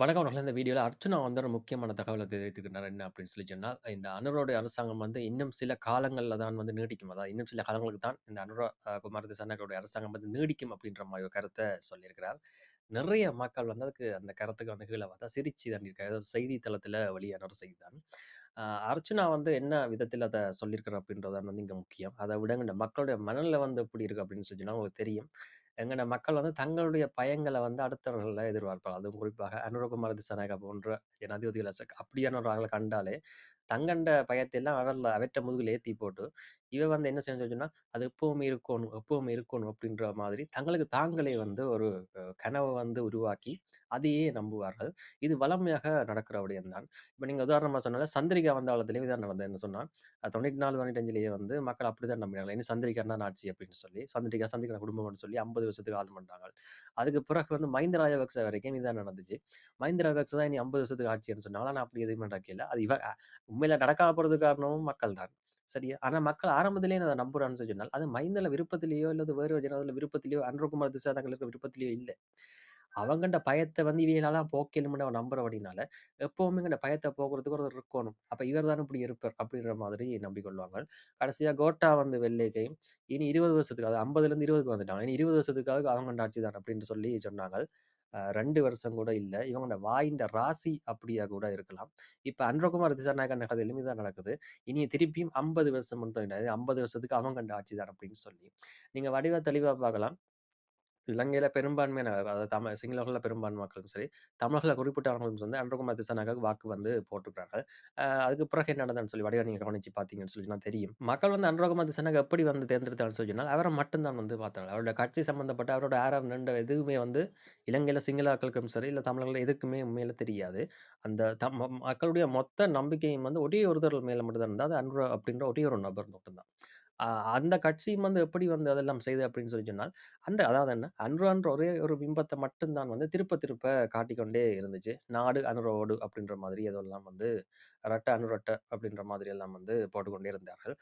வணக்கம் அவர்களே. இந்த வீடியோவில் அர்ச்சனா வந்து ஒரு முக்கியமான தகவலை தெரிவித்துக்கிறார் என்ன அப்படின்னு சொல்லி சொன்னால், இந்த அனுரோட அரசாங்கம் வந்து இன்னும் சில காலங்களில் தான் வந்து நீடிக்கும். அதாவது இன்னும் சில காலங்களுக்கு தான் இந்த அனுரோ அ குமார அரசாங்கம் வந்து நீடிக்கும் அப்படின்ற மாதிரி ஒரு கருத்தை சொல்லியிருக்கிறார். நிறைய மக்கள் வந்து அதுக்கு அந்த கருத்துக்கு வந்து கீழே பார்த்தா சிரிச்சு தான் ஏதோ செய்தித்தளத்தில் வெளியான ஒரு செய்தி தான். அர்ச்சனா வந்து என்ன விதத்தில் அதை சொல்லியிருக்கிறோம் அப்படின்றது தான் வந்து இங்கே முக்கியம். அதை விடங்க இந்த மக்களுடைய மனநிலை வந்து எப்படி இருக்கு அப்படின்னு சொல்லி சொன்னா உங்களுக்கு தெரியும். எங்கன மக்கள் வந்து தங்களுடைய பயங்களை வந்து அடுத்தவர்களில் எதிர்பார்ப்பார் அதுவும் குறிப்பாக அனுரகுமார திசாநாயக்கா போன்ற ஜனாதிபதிகள அப்படியானவர்களை கண்டாலே, தங்கண்ட பயத்தையெல்லாம் அவரில் அவற்ற முதுகில் ஏற்றி போட்டு, இவ வந்து என்ன செய்யணும்னு அது எப்பவும் இருக்கணும் எப்பவும் இருக்கணும் அப்படின்ற மாதிரி தங்களுக்கு தாங்களே வந்து ஒரு கனவை வந்து உருவாக்கி, அதையே நம்புவார்கள். இது வளமையாக நடக்கிற விடயம் தான். இப்போ நீங்கள் உதாரணமாக சொன்னால சந்திரிகா வந்த காலத்திலேயே இதான் நடந்தது. என்ன சொன்னால் தொண்ணூற்றி நாலு தொண்ணூத்தஞ்சிலேயே வந்து மக்கள் அப்படிதான் நம்பினாங்க. இனி சந்திரிகா தான் ஆட்சி அப்படின்னு சொல்லி, சந்திரிகா, சந்திரிகா குடும்பம்னு சொல்லி 50 வருஷத்துக்கு ஆள் பண்ணாங்க. அதுக்கு பிறகு வந்து மஹிந்த ராஜபக்ச வரைக்கும் இதான் நடந்துச்சு. மஹிந்த ராஜபக்ச தான் இனி 50 வருஷத்துக்கு ஆட்சின்னு சொன்னாலும் நான் அப்படி எதுவுமே நடக்கல. அது இவ உண்மையில் உண்மையில நடக்காம போறதுக்கு காரணமும் மக்கள் தான். சரியா? ஆனால் மக்கள் ஆரம்பத்திலேயே அதை நம்புறான்னு சொன்னால், அது மைந்தில் விருப்பத்திலேயோ, அல்லது வேறு ஒரு விருப்பத்திலேயோ, அன்றகுமார் திசாதங்களுக்கு விருப்பத்திலேயோ இல்லை அவங்கண்ட பயத்தை வந்து இவியலால போக்கணும்னு அவன் நம்புறபடினால, எப்பவுமே இந்த பயத்தை போக்குறதுக்கு ஒருத்தர் இருக்கணும் அப்போ இவர் தானே இப்படி இருப்பார் அப்படின்ற மாதிரி நம்பிக்கொள்வாங்க. கடைசியாக கோட்டா வந்து வெள்ளைக்கையும், இனி 20 வருஷத்துக்கு அது ஐம்பதுலேருந்து இருபதுக்கு வந்துட்டாங்க. இனி 20 வருஷத்துக்காக அவங்கண்ட ஆட்சி தான் அப்படின்னு சொல்லி சொன்னாங்க. ரெண்டு வருஷம் கூட இல்லை இவங்கட வாய்ந்த ராசி அப்படியா கூட இருக்கலாம். இப்போ அன்றகுமார் திசாநாயகன் கதை எளிமை தான் நடக்குது. இனி திருப்பியும் 50 வருஷம் மட்டும் கிடையாது. 50 வருஷத்துக்கு அவங்கண்ட ஆட்சி தான் அப்படின்னு சொல்லி. நீங்கள் வடிவ தெளிவாக பார்க்கலாம். இலங்கையில பெரும்பான்மையான அதாவது தமிழ் சிங்களர்களில் பெரும்பான்மை மக்களும் சரி, தமிழர்களை குறிப்பிட்டவர்களும் வந்து அன்றகுமார் திசாநாயக்காவுக்கு வாக்கு வந்து போட்டிருக்காங்க. அதுக்கு பிறகு என்ன நடந்ததுன்னு சொல்லி வடிவா நீங்க கவனிச்சு பார்த்தீங்கன்னு சொன்னா தெரியும். மக்கள் வந்து அன்றகுமார் திசாநாயக்கா எப்படி வந்து தேர்ந்தெடுத்தாங்கன்னு சொல்லி சொன்னால், அவர மட்டும் தான் வந்து பார்த்தாங்க. அவருடைய கட்சி சம்பந்தப்பட்ட அவரோட யார் நின்ற எதுவுமே வந்து இலங்கையில் சிங்களாக்களுக்கும் சரி, இல்லை தமிழர்கள் எதுக்குமே உண்மையில தெரியாது. அந்த தம் மக்களுடைய மொத்த நம்பிக்கையும் வந்து ஒரே ஒருத்தர் மேலே மட்டும்தான் இருந்தால் அது அனுரா அப்படின்ற ஒரே ஒரு நபர் மட்டும்தான் அந்த கட்சியும் வந்து எப்படி வந்து அதெல்லாம் செய்து அப்படின்னு சொல்லி சொன்னால், அந்த அதாவது என்ன அனுரான்ற ஒரே ஒரு பிம்பத்தை மட்டும் தான் வந்து திருப்ப திருப்ப காட்டிக்கொண்டே இருந்துச்சு. நாடு அனுரோடு அப்படின்ற மாதிரி எல்லாம் வந்து ரட்ட அனுரட்ட அப்படின்ற மாதிரி எல்லாம் வந்து போட்டுக்கொண்டே இருந்தார்கள்.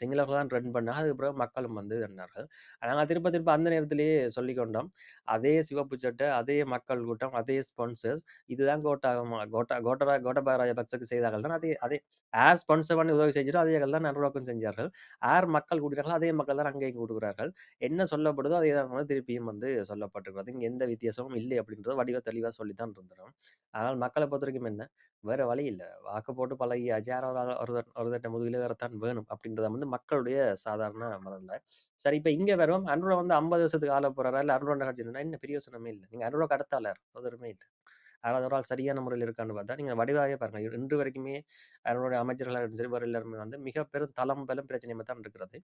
சிங்களர்கள் தான் ரன் பண்ணாங்க. அதுக்கு பிறகு மக்களும் வந்து இருந்தார்கள். நாங்கள் திருப்ப திருப்ப அந்த நேரத்திலேயே சொல்லி கொண்டோம். அதே சிவப்பு சட்டை, அதே மக்கள் கூட்டம், அதே ஸ்பான்சர்ஸ் இதுதான் கோட்டாகமா கோட்டா கோட்டரா கோட்டபாய ராஜபக்சக்கு செய்தார்கள் தான் அதே அதே ஏர் ஸ்பான்சர் பண்ணி உதவி செஞ்சிடும் அதேகள் தான் அனுராவுக்கும் செஞ்சார்கள். ஏர் மக்கள் கூட்டினார்களோ அதே மக்கள் தான் அங்கேயும் கொடுக்குறார்கள் என்ன சொல்லப்படுதோ அதே தான் வந்து திருப்பியும் வந்து சொல்லப்பட்டிருக்கிறது. இங்கே எந்த வித்தியாசமும் இல்லை அப்படின்றத வடிவ தெளிவா சொல்லி தான் இருந்தோம். மக்களை மக்கள பொறுத்தவரைக்கும் என்ன, வேற வழி இல்லை வாக்கு போட்டு பழகியாச்சு. யாரோ ஒரு ஆள் ஒருத்தர் வேணும் அப்படின்றத வந்து மக்களுடைய சாதாரண மனநிலை. சரி இப்ப இங்க வருவோம். அனுரா வந்து 50 வருஷத்துக்கு ஆள போகிறாரா இல்லை அனுராவோட கட்சி என்ன பெரிய இல்ல. நீங்க நீங்கள் அடுத்த கடத்தாளர் ஒருமே இல்லை யாராவது ஒரு ஆள் சரியான முறையில் இருக்கான்னு பார்த்தா, நீங்க வடிவாகவே பாருங்க. இன்று வரைக்குமே அவருடைய அமைச்சர்களாக சரி, எல்லாருமே வந்து மிக பெரும் தளம் பெரும் பிரச்சனையுமா தான் இருக்கிறது.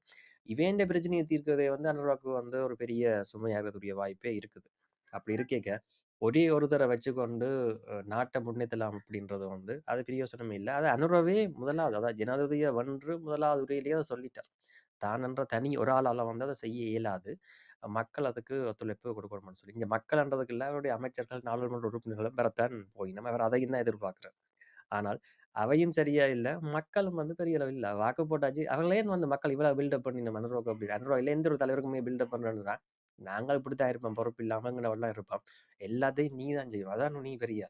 இவை இந்த பிரச்சனையை தீர்க்கிறதே வந்து அனுராக்கு வந்து ஒரு பெரிய சுமையாகிறதுடைய வாய்ப்பே இருக்குது. அப்படி இருக்கேக்க, ஒரே ஒருத்தர வச்சுக்கொண்டு நாட்டை நாட்ட முன்னேத்தலாம் அப்படின்றது வந்து அது பிரயோசனமே இல்லை அது அனுரவே முதலாவது அதாவது ஜனாதிபதியை வென்று முதலாவது உரையிலேயே அதை சொல்லிட்டார். தான் என்ற தனி ஒரு ஆளால வந்து அதை செய்ய இயலாது. மக்கள் அதுக்கு ஒத்துழைப்பு கொடுக்கணும்னு சொல்லி. இங்க மக்கள்ன்றதுக்கு இல்ல அவருடைய அமைச்சர்கள், நாடாளுமன்ற உறுப்பினர்களும் பெறத்தான் போய் நம்ம வேறு அதையும் தான் எதிர்பார்க்கிறார். ஆனால் அவையும் சரியா இல்ல. மக்களும் வந்து பெரிய அளவில் இல்லை வாக்கு போட்டாச்சு. அவங்களே வந்து மக்கள் இவ்வளோ பில்டப் பண்ணினோம் அனுராவுக்கு அப்படி அனுராவில எந்த ஒரு தலைவருக்குமே பில்டப் பண்றேன்னா, நாங்கள் இப்படித்தான் இருப்போம். பொறுப்பு இல்லாமங்கிறவெல்லாம் இருப்போம். எல்லாத்தையும் நீ தான் செய்யும் அதான் நீ பெரிய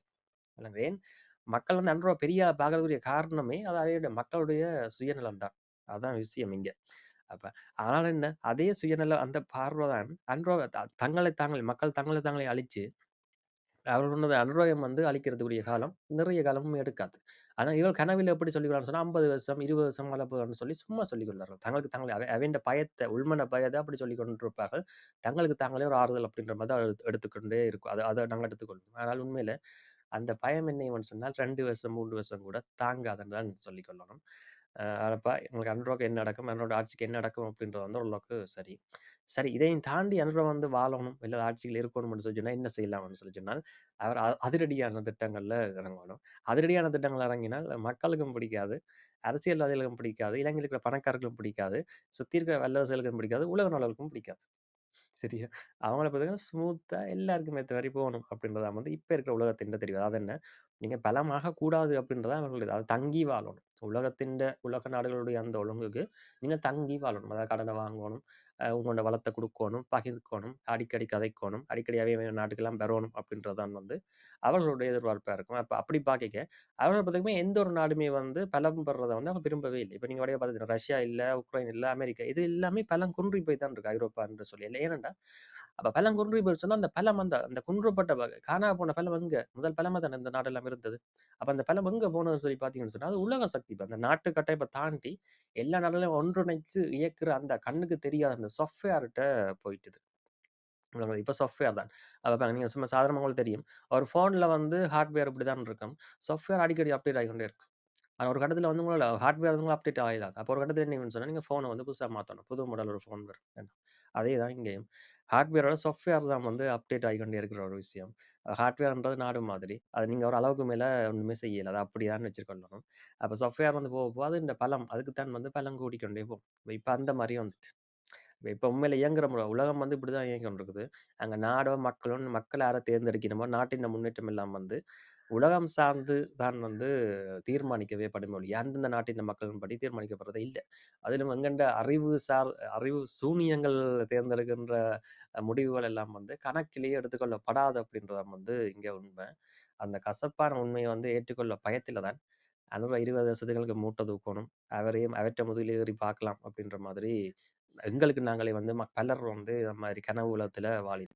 ஏன் மக்கள் வந்து அன்றோ பெரிய பார்க்கறதுக்குரிய காரணமே அது அவையுடைய மக்களுடைய சுயநலம் தான். அதான் விஷயம் இங்க. அப்ப அதனால என்ன, அதே சுயநல அந்த பார்வ தான் தங்களை தாங்களே மக்கள் தங்களை தாங்களே அழிச்சு, அவர்களுடைய அனுரோகம் வந்து அழிக்கிறதுக்குரிய காலம் நிறைய காலமும் எடுக்காது. ஆனால் இவள் கனவில் எப்படி சொல்லிக்கொள்ளான்னு சொன்னால் ஐம்பது வருஷம், 20 வருஷம் ஆள சொல்லி சும்மா சொல்லிக்கொள்ளார்கள் தங்களுக்கு தாங்களே அவை அவன்ட பயத்தை உள்மன பயத்தை அப்படி சொல்லி கொண்டிருப்பார்கள். தங்களுக்கு தாங்களே ஒரு ஆறுதல் அப்படின்ற மாதிரி தான் எடுத்துக்கொண்டே இருக்கும். அதை அதை நாங்கள் எடுத்துக்கொள்வோம். ஆனால் உண்மையில் அந்த பயம் என்னன்னு சொன்னால் ரெண்டு வருஷம், மூன்று வருஷம் கூட தாங்காதுன்னு தான் சொல்லிக்கொள்ளணும் அப்ப உங்களுக்கு அன்றோக்கு என்ன நடக்கும்? அன்றோட ஆட்சிக்கு என்ன நடக்கும்? அப்படின்றது வந்து ஓரளவுக்கு சரி. சரி இதையும் தாண்டி அன்றோ வந்து வாழணும், இல்லை ஆட்சியில இருக்கணும்னு சொல்லி என்ன செய்யலாம்னு சொல்லி சொன்னால், அவர் அதிரடியான திட்டங்கள்ல இறங்கணும். அதிரடியான திட்டங்கள் இறங்கினால் மக்களுக்கும் பிடிக்காது, அரசியல்வாதிகளுக்கும் பிடிக்காது, இலங்கையில் இருக்கிற பணக்காரர்களுக்கும் பிடிக்காது, சுத்தி இருக்கிற வல்லரசுகளுக்கும் பிடிக்காது, உலக நாடுகளுக்கும் பிடிக்காது. சரியா? அவங்கள பார்த்தீங்கன்னா ஸ்மூத்தா எல்லாருக்குமே வரி போகணும் அப்படின்றதான் வந்து இப்ப இருக்கிற உலகத்தின் தெரிவு. அது என்ன, நீங்க பலமாக கூடாது அப்படின்றத தான் அவர்களுடைய அது தங்கி வாழணும். உலகத்தின் உலக நாடுகளுடைய அந்த ஒழுங்குக்கு நீங்க தங்கி வாழணும். அதாவது கடனை வாங்கணும். உங்களோட வளத்தை கொடுக்கணும் பகிர்க்கணும் அடிக்கடி கதைக்கணும் அடிக்கடி அவைய நாட்டுக்கெல்லாம் பெறணும் அப்படின்றது தான் வந்து அவர்களுடைய எதிர்பார்ப்பா இருக்கும். அப்ப அப்படி பார்க்க அவர்கள் பொறுத்தவரைக்குமே எந்த ஒரு நாடுமே வந்து பலம் பெறுறத வந்து அவங்க விரும்பவே இல்லை இப்ப நீங்க வடக்க பார்த்துட்டீங்கன்னா, ரஷ்யா இல்ல, உக்ரைன் இல்ல, அமெரிக்கா இது எல்லாமே பலம் குன்றி போய் தான் இருக்கு ஐரோப்பா என்று இல்லை ஏனென்றா, அப்போ பலம் குன்றி சொன்னால் அந்த பழம் அந்த அந்த குன்றப்பட்ட காணா போன பழம் எங்கே முதல் பலமா தானே இந்த நாடெல்லாம் இருந்தது. அப்போ அந்த பழம் எங்கே போனதுன்னு சொல்லி பார்த்தீங்கன்னு சொன்னால் அது உலக சக்தி. இப்போ அந்த நாட்டு கட்டைப்பை தாண்டி எல்லா நாடுகளையும் ஒன்றிணைச்சு இயக்குற அந்த கண்ணுக்கு தெரியாத அந்த சாஃப்ட்வேர்கிட்ட போயிட்டுது. இப்போ சாஃப்ட்வேர் தான். அப்போ நீங்கள் சும்மா சாதாரணமாக உங்களுக்கு தெரியும். ஒரு ஃபோனில் வந்து ஹார்ட்வேர் இப்படி தான் இருக்கும். சாஃப்ட்வேர் அடிக்கடி அப்டேட் ஆகிக்கொண்டே இருக்கும். ஆனால் ஒரு கட்டத்தில் வந்து உங்களோட ஹார்ட்வேர் வந்து அப்டேட் ஆயிடாது. அப்போ ஒரு கட்டத்தில் என்ன சொன்னால் நீங்கள் ஃபோனை வந்து புதுசாக மாற்றணும் புது மாடல் ஒரு ஃபோன் வரும். அதே தான் இங்கேயும். ஹார்ட்வேரோட சாஃப்ட்வேர் தான் வந்து அப்டேட் ஆகிக்கொண்டே இருக்கிற ஒரு விஷயம். ஹார்ட்வேர்ன்றது நாடு மாதிரி. அது நீங்கள் ஒரு அளவுக்கு மேலே ஒன்றுமே செய்யலை அது அது அப்படிதான் வச்சுருக்கணும் அப்போ சாஃப்ட்வேர் வந்து போக, போக அது இந்த பலம் அதுக்கு தான் வந்து பலம் கூடிக்கொண்டே போகும். இப்போ அந்த மாரி வந்துட்டு. இப்போ உண்மையில் இயங்குற முறை உலகம் வந்து இப்படி தான் கொண்டிருக்குது. அங்கே நாடோ, மக்களும் மக்கள் யாரை தேர்ந்தெடுக்கணுமோ, நாட்டின் முன்னேற்றம் எல்லாம் வந்து உலகம் சார்ந்து தான் வந்து தீர்மானிக்கவே படுமே ஒழிய, அந்தந்த நாட்டின் மக்களின்படி தீர்மானிக்கப்படுறது இல்லை. அதிலும் எங்கண்ட அறிவு சார் அறிவு சூனியங்கள் தேர்ந்தெடுக்கின்ற முடிவுகள் எல்லாம் வந்து கணக்கிலேயே எடுத்துக்கொள்ளப்படாது அப்படின்றதான் வந்து இங்கே உண்மை. அந்த கசப்பான உண்மையை வந்து ஏற்றுக்கொள்ள பயத்தில் தான், அனுர 20 வருஷத்துகளுக்கு மூட்டை தூக்கணும். அவரையும் அவற்றை முதலில் ஏறி பார்க்கலாம் அப்படின்ற மாதிரி, எங்களுக்கு நாங்களே வந்து ம பலர் வந்து இந்த மாதிரி கனவு உலகத்தில் வாழி